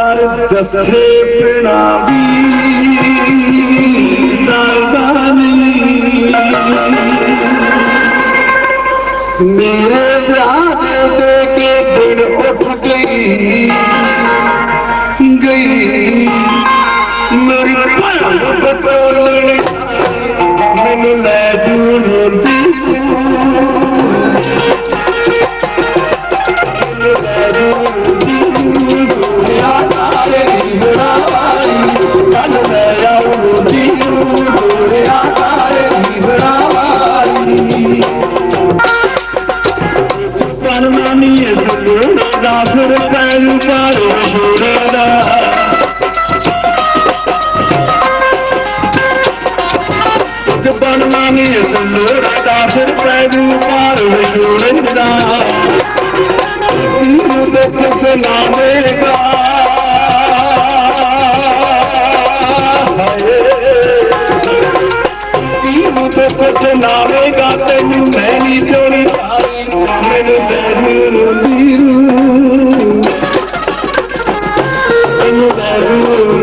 ਕਰ ਦੱਸੇ ਬਿਨਾ ਵੀ ਮੇਰੇ ਵਿਆਹ ਦੇ ਕੇ ਦਿਨ ਉੱਠ ਗਈ ਗਈ। ਮੇਰੀ ਭੈਣ ਬਤੋਲਣ ਗੁਰੂ ਦਾ ਸੁਰ ਪੈਰੂ ਪਾਰੇ ਗੁਰੂ ਦਾ। ਜਬਨ ਮਾਨੀ ਸੁਰ ਦਾ ਸੁਰ ਪੈਰੂ ਪਾਰੇ ਗੁਰੂ ਦਾ। ਗੁਰੂ ਦੇ ਪ੍ਰਸਨਾ ਮੇਗਾ ਗੁਰੂ ਦੇ ਪ੍ਰਸਨਾ ਮੇਗਾ ਤੈਨੂੰ ਮੈਂ ਨਹੀਂ ਚੋਰੀ ਪਾਈ ਮੈਨੂੰ ਦੇ Deus.